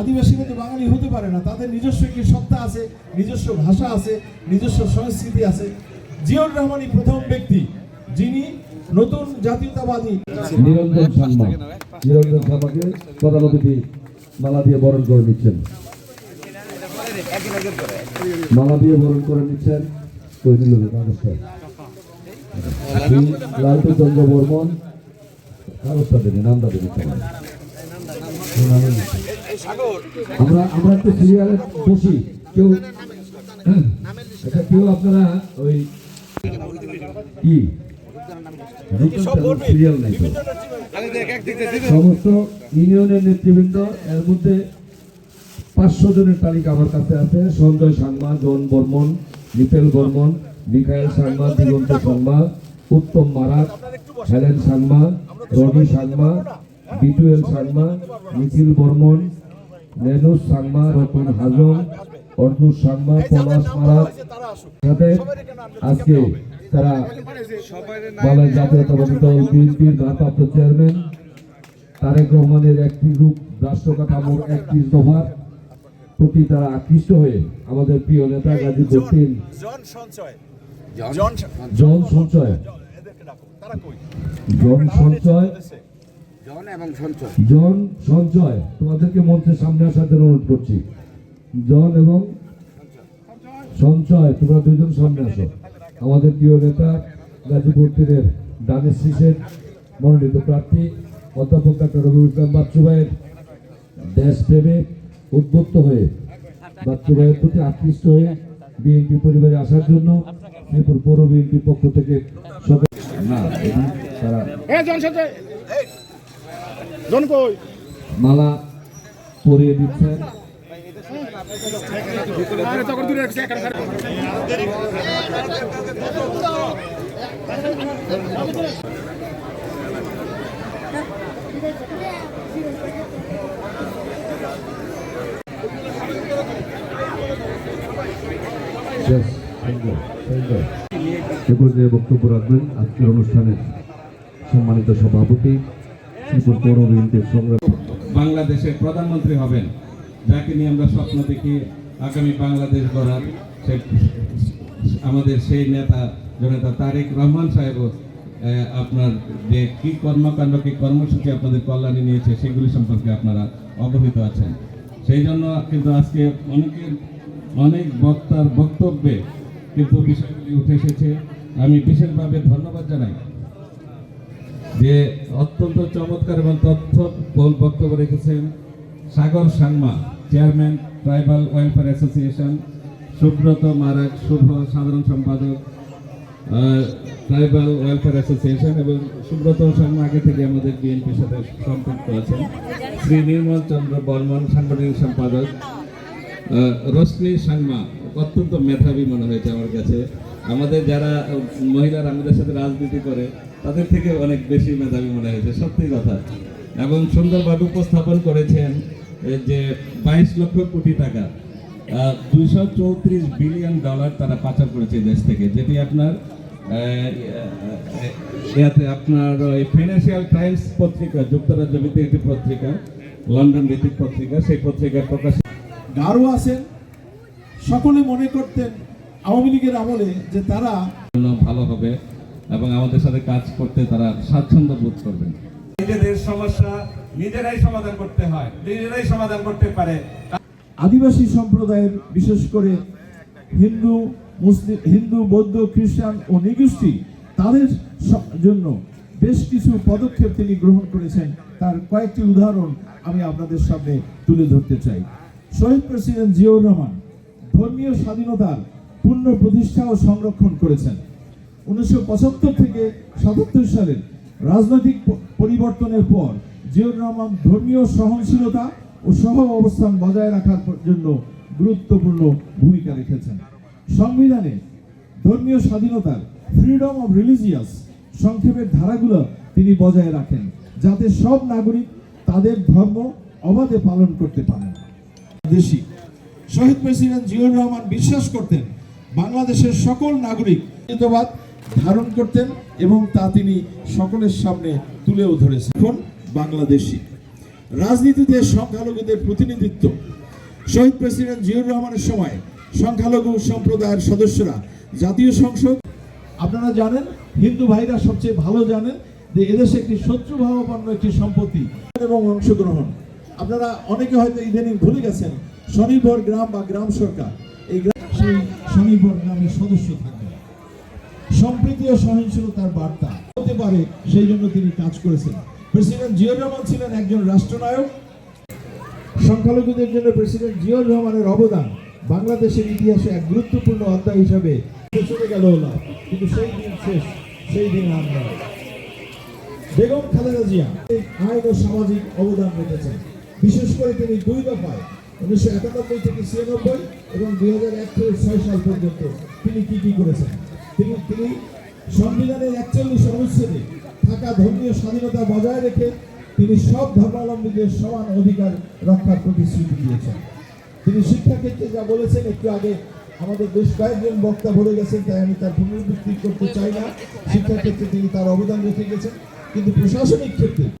আদিবাসী কিন্তু বাঙালি হতে পারে না। তাদের নিজস্ব একটি সত্তা আছে, নিজস্ব ভাষা আছে, নিজস্ব সংস্কৃতি আছে। জিয়র রহমানই প্রথম ব্যক্তি, যিনি নতুন জাতীয়তাবাদী নিরঞ্জন শর্মা নিরঞ্জন শর্মাকে প্রধান অতিথি মালা দিয়ে বরণ করে নিচ্ছেন। মালা দিয়ে বরণ করে নিচ্ছেন লালটু চন্দ্র বর্মন কাগজটা নামটা দেবেন আমরা আমরা একটু সিরিয়ালে বসি। কেউ আচ্ছা কেউ আপনারা ওই কি? সমস্ত ইউনিয়নের নেতৃবৃন্দ এর মধ্যে পাঁচশো জনের তালিকা আমার কাছে আছে। Sanjay Sangma John Barman Nipel Barman Mikhail Sangma Digonto Sangma Uttam Marak Helen Sangma Robi Sangma Bituel Sangma Nikhil Barman Nenus Sangma Ratan Hajong Arjun Sangma Palash Marak সাথে আজকে তারা বাংলাদেশ জাতীয়তাবাদী দল বিএনপির ভারপ্রাপ্ত চেয়ারম্যান তারেক রহমানের একটি রূপ রাষ্ট্র কাঠামোর একত্রিশ দফার প্রতি তারা আকৃষ্ট হয়ে আমাদের প্রিয় নেতা গাজী তিন জন সঞ্চয়। জন জন সঞ্চয়। জন সঞ্চয় এবং সঞ্চয়। জন সঞ্চয়। তোমাদেরকে মঞ্চের সামনে আসার জন্য অনুরোধ করছি। জন এবং সঞ্চয় তোমরা দুজন সামনে আসো। আমাদের প্রিয় নেতা গাজীপুর তীরের দানের শীষের মনোনীত প্রার্থী অধ্যাপক ডাক্তার রবি ইসলাম বাচ্চু ভাইয়ের দেশপ্রেমে উদ্বুদ্ধ হয়ে বাচ্চু ভাইয়ের প্রতি আকৃষ্ট হয়ে বিএনপি পরিবারে আসার জন্য শ্রীপুর পৌর বিএনপির পক্ষ থেকে সবাই না তারা মালা পরিয়ে সুন্দর। এ পর্যায়ে বক্তব্য রাখবেন আজকের অনুষ্ঠানের সম্মানিত সভাপতি। বাংলাদেশের প্রধানমন্ত্রী হবেন, যাকে নিয়ে আমরা স্বপ্ন দেখি আগামী বাংলাদেশ গড়ার আমাদের সেই নেতা জনতা তারেক রহমান সাহেব আপনার যে কি কর্মকাণ্ড, কি কর্মসূচি আপনাদের কল্যাণে নিয়েছে, সেগুলি সম্পর্কে আপনারা অবহিত আছেন। সেই জন্য কিন্তু আজকে অনেকের, অনেক বক্তার বক্তব্যে কিন্তু বিষয়গুলি উঠে এসেছে। আমি বিশেষভাবে ধন্যবাদ জানাই। যে অত্যন্ত চমৎকার এবং তথ্যবহুল বক্তব্য রেখেছেন Sagar Sangma, chairman tribal welfare association, Subrata Marak, Shubho সাধারণ সম্পাদক ট্রাইবাল ওয়েলফেয়ার অ্যাসোসিয়েশন এবং সুব্রত শর্মা আগে থেকে আমাদের বিএনপির সাথে সম্পৃক্ত আছেন। শ্রী নির্মল চন্দ্র বর্মন, সাংগঠনিক সম্পাদক। রশ্মি সাংমা অত্যন্ত মেধাবী মনে হয়েছে আমার কাছে। আমাদের যারা মহিলারা আমাদের সাথে রাজনীতি করে তাদের থেকে অনেক বেশি মেধাবী মনে হয়েছে সত্যি কথা। এবং সুন্দরভাবে উপস্থাপন করেছেন যে বাইশ লক্ষ কোটি টাকা দুইশো চৌত্রিশ বিলিয়ন ডলার তারা পাচার করেছে দেশ থেকে যেটি আপনার ইয়াতে আপনার ওই ফিনান্সিয়াল টাইমস পত্রিকা যুক্তরাজ্য ভিত্তিক একটি পত্রিকা লন্ডন ভিত্তিক পত্রিকা সেই পত্রিকার প্রকাশ গারো আছেন সকলে মনে করতেন আওয়ামী লীগের আমলে যে তারা ভালো হবে। এবং আমাদের সাথে কাজ করতে তারা স্বাচ্ছন্দ্য বোধ করবেন। নিজেদের সমস্যা নিজেরাই সমাধান করতে হয় নিজেরাই সমাধান করতে পারে। আদিবাসী সম্প্রদায়ের বিশেষ করে হিন্দু মুসলিম হিন্দু বৌদ্ধ খ্রিস্টান ও নিগোষ্ঠী তাদের জন্য বেশ কিছু পদক্ষেপ তিনি গ্রহণ করেছেন। তার কয়েকটি উদাহরণ আমি আপনাদের সামনে তুলে ধরতে চাই। শহীদ প্রেসিডেন্ট জিয়াউর রহমান ধর্মীয় স্বাধীনতার পূর্ণ প্রতিষ্ঠা ও সংরক্ষণ করেছেন। উনিশশো পঁচাত্তর থেকে সাতাত্তর সালের রাজনৈতিক পরিবর্তনের পর জিয়র রহমান ধর্মীয় সহনশীলতা ও সহ অবস্থান বজায় রাখার জন্য গুরুত্বপূর্ণ ভূমিকা রেখেছেন। সংবিধানে ধর্মীয় স্বাধীনতার ফ্রিডম অব রিলিজিয়াস সংক্ষেপের ধারাগুলো তিনি বজায় রাখেন, যাতে সব নাগরিক তাদের ধর্ম অবাধে পালন করতে পারেন। দেশি শহীদ প্রেসিডেন্ট জিয়র রহমান বিশ্বাস করতেন, বাংলাদেশের সকল নাগরিক ধারণ করতেন এবং তা তিনি সকলের সামনে তুলেও ধরেছেন। এখন বাংলাদেশি। রাজনীতিতে সংখ্যালঘুদের প্রতিনিধিত্ব। শহীদ প্রেসিডেন্ট জিয়াউর রহমানের সময় সংখ্যালঘু সম্প্রদায়ের সদস্যরা জাতীয় সংসদ আপনারা জানেন, হিন্দু ভাইরা সবচেয়ে ভালো জানেন যে এদেশে একটি শত্রুভাবাপন্ন একটি সম্পত্তি এবং অংশগ্রহণ। আপনারা অনেকে হয়তো ইদানিং ভুলে গেছেন স্বনির্ভর গ্রাম বা গ্রাম সরকার। এই গ্রাম সেই স্বনির্ভর গ্রামের সদস্য থাকবে সম্প্রীতি ও সহিংসতার বার্তা হতে পারে, সেই জন্য তিনি কাজ করেছেন। প্রেসিডেন্ট জিয়াউর রহমান ছিলেন একজন রাষ্ট্রনায়ক। সংখ্যালঘুদের জন্য প্রেসিডেন্ট জিয়াউর রহমানের অবদান বাংলাদেশের ইতিহাসে এক গুরুত্বপূর্ণ অধ্যায় হিসাবে চলে গেল না কিন্তু সেই দিন শেষ, সেই দিন আর নয়। বেগম খালেদা জিয়া আইন ও সামাজিক অবদান রেখেছেন। বিশেষ করে তিনি দুই দফায়, উনিশশো একানব্বই থেকে ছিয়ানব্বই এবং দুই হাজার এক থেকে ছয় সাল পর্যন্ত তিনি কি কি করেছেন? তিনি তিনি সংবিধানের একচল্লিশ অনুচ্ছেদে থাকা ধর্মীয় স্বাধীনতা বজায় রেখে তিনি সব ধর্মাবলম্বীদের সমান অধিকার রক্ষার প্রতিশ্রুতি দিয়েছেন। তিনি শিক্ষাক্ষেত্রে যা বলেছেন একটু আগে, আমাদের বেশ কয়েকজন বক্তা বলে গেছেন, তাই আমি তার পুনরাবৃত্তি করতে চাই না। শিক্ষাক্ষেত্রে তিনি তার অবদান রেখে গেছেন। কিন্তু প্রশাসনিক ক্ষেত্রে